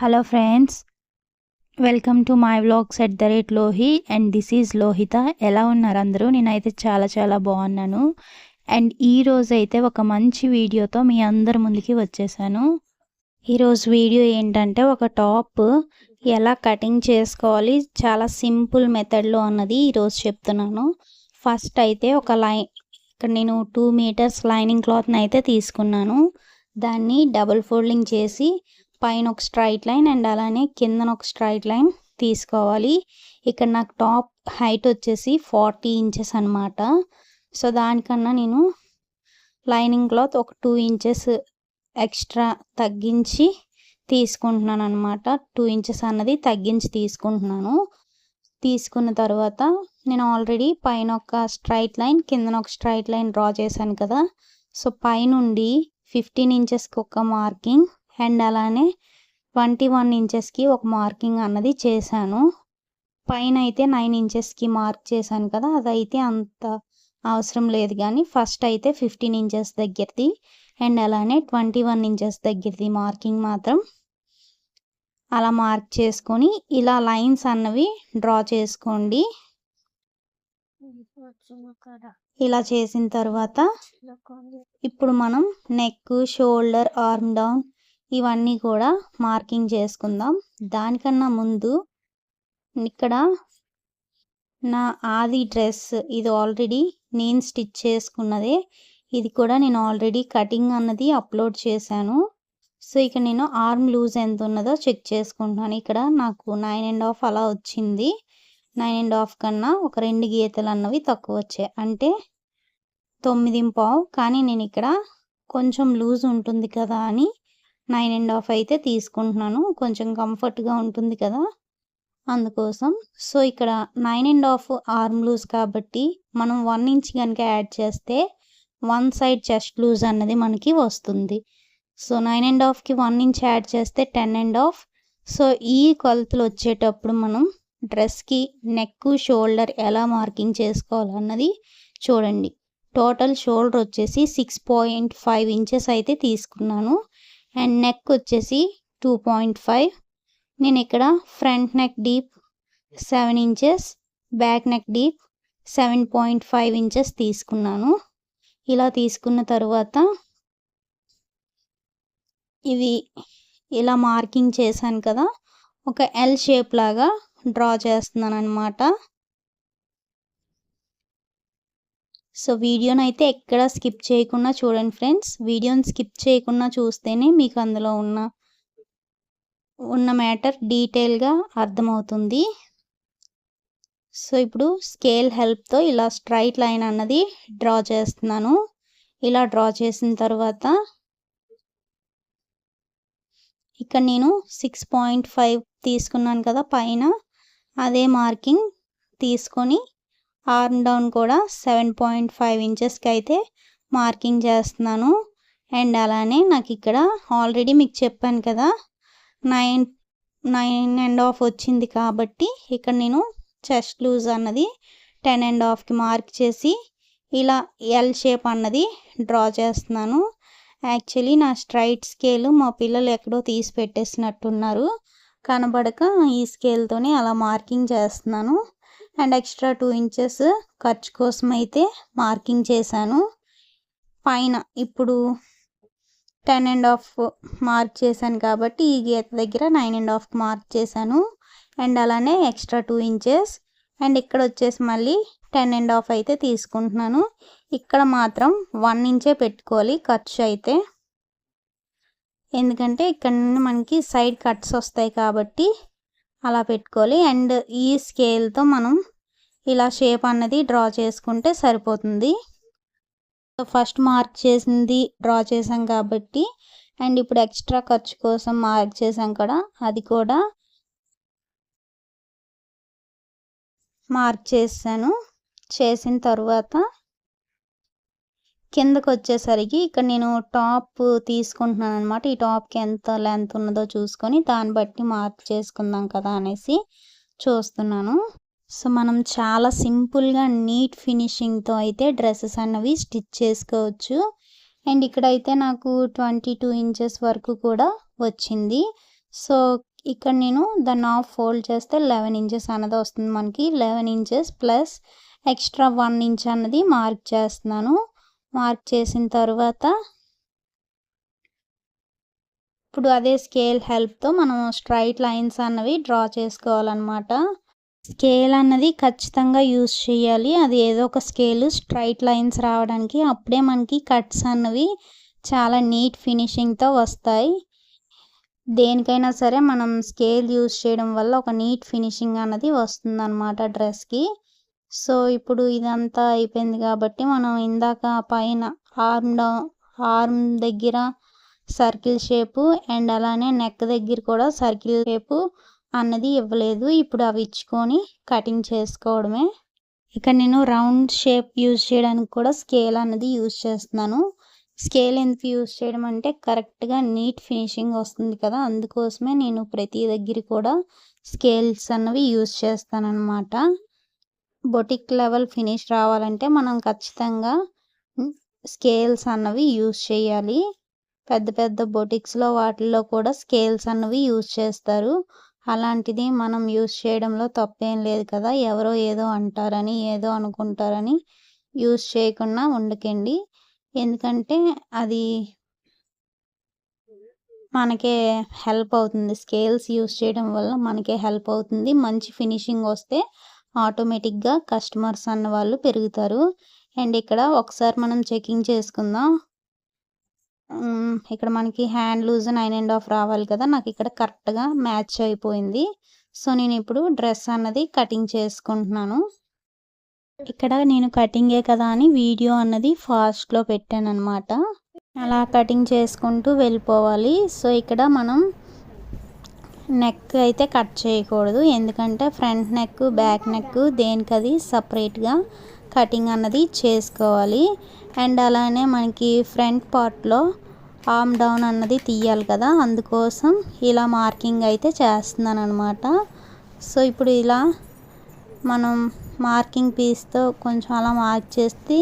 Hello friends welcome to my vlogs at the rate Lohi and this is Lohitha ఎలా ఉన్నారు అందరూ? నేనైతే చాలా చాలా బాగున్నాను. అండ్ ఈరోజు అయితే ఒక మంచి వీడియోతో మీ అందరి ముందుకి వచ్చేసాను. ఈరోజు వీడియో ఏంటంటే ఒక టాప్ ఎలా కటింగ్ చేసుకోవాలి చాలా సింపుల్ మెథడ్లో అన్నది ఈరోజు చెప్తున్నాను. ఫస్ట్ అయితే ఒక లైన్ ఇక్కడ నేను టూ మీటర్స్ లైనింగ్ క్లాత్ని అయితే తీసుకున్నాను. దాన్ని డబుల్ ఫోల్డింగ్ చేసి పైన ఒక స్ట్రైట్ లైన్ అండ్ అలానే కిందన ఒక స్ట్రైట్ లైన్ తీసుకోవాలి. ఇక్కడ నాకు టాప్ హైట్ వచ్చేసి ఫార్టీ ఇంచెస్ అనమాట సో దానికన్నా నేను లైనింగ్ క్లాత్ ఒక టూ ఇంచెస్ ఎక్స్ట్రా తగ్గించి తీసుకుంటున్నాను అనమాట టూ ఇంచెస్ అన్నది తగ్గించి తీసుకుంటున్నాను. తీసుకున్న తర్వాత నేను ఆల్రెడీ పైన ఒక స్ట్రైట్ లైన్ కిందన ఒక స్ట్రైట్ లైన్ డ్రా చేశాను కదా. సో పైనుండి ఫిఫ్టీన్ ఇంచెస్కి ఒక మార్కింగ్ అండ్ అలానే ట్వంటీ వన్ ఇంచెస్కి ఒక మార్కింగ్ అన్నది చేశాను. పైన అయితే నైన్ ఇంచెస్కి మార్క్ చేశాను కదా అదైతే అంత అవసరం లేదు కానీ ఫస్ట్ అయితే ఫిఫ్టీన్ ఇంచెస్ దగ్గరది అండ్ అలానే ట్వంటీ వన్ ఇంచెస్ దగ్గరది మార్కింగ్ మాత్రం అలా మార్క్ చేసుకొని ఇలా లైన్స్ అన్నవి డ్రా చేసుకోండి. ఇలా చేసిన తర్వాత ఇప్పుడు మనం నెక్ షోల్డర్ ఆర్మ్ డౌన్ ఇవన్నీ కూడా మార్కింగ్ చేసుకుందాం. దానికన్నా ముందు ఇక్కడ నా ఆది డ్రెస్ ఇది ఆల్రెడీ నేను స్టిచ్ చేసుకున్నదే. ఇది కూడా నేను ఆల్రెడీ కటింగ్ అన్నది అప్లోడ్ చేశాను. సో ఇక నేను ఆర్మ్ లూజ్ ఎంత ఉన్నదో చెక్ చేసుకుంటున్నాను. ఇక్కడ నాకు నైన్ అండ్ హాఫ్ అలా వచ్చింది. నైన్ అండ్ హాఫ్ కన్నా ఒక రెండు గీతలు అన్నవి తక్కువ వచ్చాయి. అంటే తొమ్మిది పావు కానీ నేను ఇక్కడ కొంచెం లూజ్ ఉంటుంది కదా అని నైన్ అండ్ హాఫ్ అయితే తీసుకుంటున్నాను. కొంచెం కంఫర్ట్గా ఉంటుంది కదా. అందుకోసం. సో ఇక్కడ nine and half arm loose కాబట్టి మనం వన్ ఇంచ్ కనుక యాడ్ చేస్తే వన్ సైడ్ చెస్ట్ లూజ్ అన్నది మనకి వస్తుంది. సో నైన్ అండ్ హాఫ్కి వన్ ఇంచ్ యాడ్ చేస్తే టెన్ అండ్ హాఫ్. సో ఈ కొలతలు వచ్చేటప్పుడు మనం డ్రెస్కి నెక్ షోల్డర్ ఎలా మార్కింగ్ చేసుకోవాలన్నది చూడండి. టోటల్ షోల్డర్ వచ్చేసి సిక్స్ పాయింట్ ఫైవ్ ఇంచెస్ అయితే తీసుకున్నాను. అండ్ నెక్ వచ్చేసి టూ పాయింట్ ఫైవ్ నేను ఇక్కడ front neck deep seven inches back neck deep seven point five inches తీసుకున్నాను. ఇలా తీసుకున్న తర్వాత ఇవి ఇలా మార్కింగ్ చేశాను కదా ఒక ఎల్ షేప్ లాగా డ్రా చేస్తున్నాను అనమాట సో వీడియోని అయితే ఎక్కడ స్కిప్ చేయకుండా చూడండి ఫ్రెండ్స్. వీడియోని స్కిప్ చేయకుండా చూస్తేనే మీకు అందులో ఉన్న ఉన్న మ్యాటర్ డీటెయిల్గా అర్థమవుతుంది. సో ఇప్పుడు స్కేల్ హెల్ప్తో ఇలా స్ట్రైట్ లైన్ అన్నది డ్రా చేస్తున్నాను. ఇలా డ్రా చేసిన తర్వాత ఇక్కడ నేను సిక్స్ పాయింట్ ఫైవ్ తీసుకున్నాను కదా పైన. అదే మార్కింగ్ తీసుకొని ఆర్మ్ డౌన్ కూడా సెవెన్ పాయింట్ ఫైవ్ ఇంచెస్కి అయితే మార్కింగ్ చేస్తున్నాను. అండ్ అలానే నాకు ఇక్కడ ఆల్రెడీ మీకు చెప్పాను కదా నైన్ నైన్ అండ్ హాఫ్ వచ్చింది కాబట్టి ఇక్కడ నేను చెస్ట్ లూజ్ అన్నది టెన్ అండ్ హాఫ్కి మార్క్ చేసి ఇలా ఎల్ షేప్ అన్నది డ్రా చేస్తున్నాను. యాక్చువల్లీ నా స్ట్రైట్ స్కేల్ మా పిల్లలు ఎక్కడో తీసి పెట్టేసినట్టున్నారు. కనబడక ఈ స్కేల్తోనే అలా మార్కింగ్ చేస్తున్నాను. అండ్ ఎక్స్ట్రా టూ ఇంచెస్ ఖర్చు కోసం అయితే మార్కింగ్ చేశాను. పైన ఇప్పుడు టెన్ అండ్ హాఫ్ మార్క్ చేశాను కాబట్టి ఈ గీత దగ్గర నైన్ అండ్ హాఫ్ మార్క్ చేశాను. అండ్ అలానే ఎక్స్ట్రా టూ ఇంచెస్. అండ్ ఇక్కడ వచ్చేసి మళ్ళీ టెన్ అండ్ హాఫ్ అయితే తీసుకుంటున్నాను. ఇక్కడ మాత్రం వన్ ఇంచే పెట్టుకోవాలి ఖర్చు అయితే. ఎందుకంటే ఇక్కడ నుండి మనకి సైడ్ కట్స్ వస్తాయి కాబట్టి అలా పెట్టుకోవాలి. అండ్ ఈ స్కేల్తో మనం ఇలా షేప్ అన్నది డ్రా చేసుకుంటే సరిపోతుంది. ఫస్ట్ మార్క్ చేసింది డ్రా చేసాం కాబట్టి అండ్ ఇప్పుడు ఎక్స్ట్రా ఖర్చు కోసం మార్క్ చేసాం కదా అది కూడా మార్క్ చేశాను. చేసిన తర్వాత కిందకు వచ్చేసరికి ఇక్కడ నేను టాప్ తీసుకుంటున్నాను అనమాట ఈ టాప్కి ఎంత లెంత్ ఉన్నదో చూసుకొని దాన్ని బట్టి మార్క్ చేసుకుందాం కదా అనేసి చూస్తున్నాను. సో మనం చాలా సింపుల్గా నీట్ ఫినిషింగ్తో అయితే డ్రెస్సెస్ అన్నవి స్టిచ్ చేసుకోవచ్చు. అండ్ ఇక్కడైతే నాకు ట్వంటీ టూ ఇంచెస్ వరకు కూడా వచ్చింది. సో ఇక్కడ నేను దాన్ని ఆఫ్ ఫోల్డ్ చేస్తే లెవెన్ ఇంచెస్ అన్నది వస్తుంది మనకి. Eleven inches plus extra one inch అన్నది మార్క్ చేస్తున్నాను. మార్క్ చేసిన తర్వాత ఇప్పుడు అదే స్కేల్ హెల్ప్తో మనం స్ట్రైట్ లైన్స్ అన్నవి డ్రా చేసుకోవాలన్నమాట. స్కేల్ అన్నది ఖచ్చితంగా యూస్ చేయాలి. అది ఏదో ఒక స్కేల్ స్ట్రైట్ లైన్స్ రావడానికి అప్పుడే మనకి కట్స్ అన్నవి చాలా నీట్ ఫినిషింగ్తో వస్తాయి. దేనికైనా సరే మనం స్కేల్ యూస్ చేయడం వల్ల ఒక నీట్ ఫినిషింగ్ అన్నది వస్తుందన్నమాట డ్రెస్కి. సో ఇప్పుడు ఇదంతా అయిపోయింది కాబట్టి మనం ఇందాక పైన ఆర్మ్ డౌన్ ఆర్మ్ దగ్గర సర్కిల్ షేపు అండ్ అలానే నెక్ దగ్గర కూడా సర్కిల్ షేపు అన్నది ఇవ్వలేదు. ఇప్పుడు అవి ఇచ్చుకొని కటింగ్ చేసుకోవడమే. ఇక్కడ నేను రౌండ్ షేప్ యూజ్ చేయడానికి కూడా స్కేల్ అన్నది యూజ్ చేస్తున్నాను. స్కేల్ ఎందుకు యూజ్ చేయడం అంటే కరెక్ట్గా నీట్ ఫినిషింగ్ వస్తుంది కదా అందుకోసమే నేను ప్రతి దగ్గర కూడా స్కేల్స్ అన్నవి యూజ్ చేస్తానన్నమాట. బొటిక్ లెవెల్ ఫినిష్ రావాలంటే మనం ఖచ్చితంగా స్కేల్స్ అన్నవి యూజ్ చేయాలి. పెద్ద పెద్ద బొటిక్స్లో వాటిల్లో కూడా స్కేల్స్ అన్నవి యూజ్ చేస్తారు. అలాంటిది మనం యూజ్ చేయడంలో తప్పేం లేదు కదా. ఎవరో ఏదో అంటారని ఏదో అనుకుంటారని యూజ్ చేయకుండా ఉండకండి. ఎందుకంటే అది మనకే హెల్ప్ అవుతుంది. స్కేల్స్ యూస్ చేయడం వల్ల మనకే హెల్ప్ అవుతుంది. మంచి ఫినిషింగ్ వస్తే ఆటోమేటిక్గా కస్టమర్స్ అన్న వాళ్ళు పెరుగుతారు. అండ్ ఇక్కడ ఒకసారి మనం చెకింగ్ చేసుకుందాం. ఇక్కడ మనకి hand loose nine and half రావాలి కదా నాకు ఇక్కడ కరెక్ట్గా మ్యాచ్ అయిపోయింది. సో నేను ఇప్పుడు డ్రెస్ అన్నది కటింగ్ చేసుకుంటున్నాను. ఇక్కడ నేను కటింగే కదా అని వీడియో అన్నది ఫాస్ట్లో పెట్టాను అనమాట అలా కటింగ్ చేసుకుంటూ వెళ్ళిపోవాలి. సో ఇక్కడ మనం నెక్ అయితే కట్ చేయకూడదు. ఎందుకంటే ఫ్రంట్ నెక్ బ్యాక్ నెక్ దేనికది సపరేట్గా కటింగ్ అన్నది చేసుకోవాలి. అండ్ అలానే మనకి ఫ్రంట్ పార్ట్లో ఆమ్ డౌన్ అన్నది తీయాలి కదా. అందుకోసం ఇలా మార్కింగ్ అయితే చేస్తున్నాను అనమాట సో ఇప్పుడు ఇలా మనం మార్కింగ్ పీస్తో కొంచెం అలా మార్క్ చేస్తే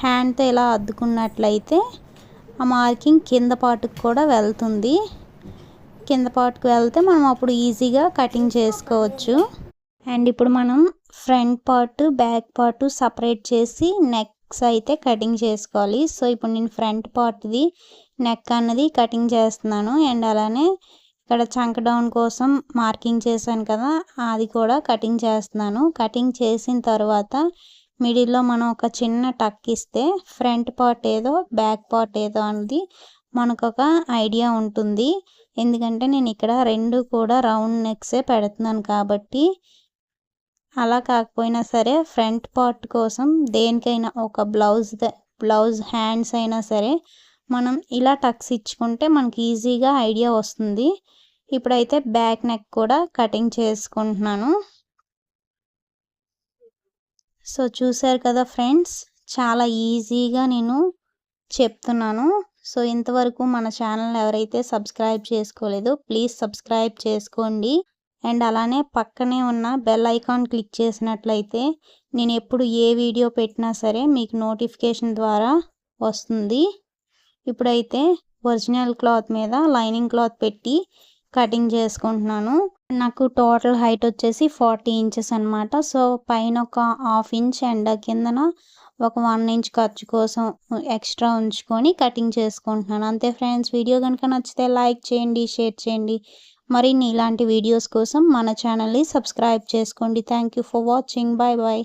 హ్యాండ్తో ఇలా అద్దుకున్నట్లయితే ఆ మార్కింగ్ కింద పాటుకు కూడా వెళ్తుంది. కింద పార్ట్కి వెళ్తే మనం అప్పుడు ఈజీగా కటింగ్ చేసుకోవచ్చు. అండ్ ఇప్పుడు మనం front part back part separate చేసి నెక్స్ అయితే కటింగ్ చేసుకోవాలి. సో ఇప్పుడు నేను ఫ్రంట్ పార్ట్ది నెక్ అన్నది కటింగ్ చేస్తున్నాను. అండ్ అలానే ఇక్కడ చంక డౌన్ కోసం మార్కింగ్ చేశాను కదా అది కూడా కటింగ్ చేస్తున్నాను. కటింగ్ చేసిన తర్వాత మిడిల్లో మనం ఒక చిన్న టక్ ఇస్తే ఫ్రంట్ పార్ట్ ఏదో బ్యాక్ పార్ట్ ఏదో అనేది మనకు ఒక ఐడియా ఉంటుంది. ఎందుకంటే నేను ఇక్కడ రెండు కూడా రౌండ్ నెక్సే పెడుతున్నాను కాబట్టి అలా కాకపోయినా సరే ఫ్రంట్ పార్ట్ కోసం దేనికైనా ఒక బ్లౌజ్ బ్లౌజ్ హ్యాండ్స్ అయినా సరే మనం ఇలా టక్స్ ఇచ్చుకుంటే మనకి ఈజీగా ఐడియా వస్తుంది. ఇప్పుడైతే బ్యాక్ నెక్ కూడా కటింగ్ చేసుకుంటున్నాను. సో చూసారు కదా ఫ్రెండ్స్ చాలా ఈజీగా నేను చెప్తున్నాను. సో ఇంతవరకు మన ఛానల్ ఎవరైతే సబ్స్క్రైబ్ చేసుకోలేదో ప్లీజ్ సబ్స్క్రైబ్ చేసుకోండి. అండ్ అలానే పక్కనే ఉన్న బెల్ ఐకాన్ క్లిక్ చేసినట్లయితే నేను ఎప్పుడు ఏ వీడియో పెట్టినా సరే మీకు నోటిఫికేషన్ ద్వారా వస్తుంది. ఇప్పుడైతే ఒరిజినల్ క్లాత్ మీద లైనింగ్ క్లాత్ పెట్టి కటింగ్ చేసుకుంటున్నాను. నాకు టోటల్ హైట్ వచ్చేసి ఫార్టీ ఇంచెస్ అనమాట సో పైన ఒక హాఫ్ ఇంచ్ అండ్ కిందన ఒక వన్ ఇంచ్ ఖర్చు కోసం ఎక్స్ట్రా ఉంచుకొని కటింగ్ చేసుకుంటున్నాను. అంతే ఫ్రెండ్స్ వీడియో కనుక నచ్చితే లైక్ చేయండి షేర్ చేయండి. మరిన్ని ఇలాంటి వీడియోస్ కోసం మన ఛానల్ని సబ్స్క్రైబ్ చేసుకోండి. Thank you for watching. Bye bye.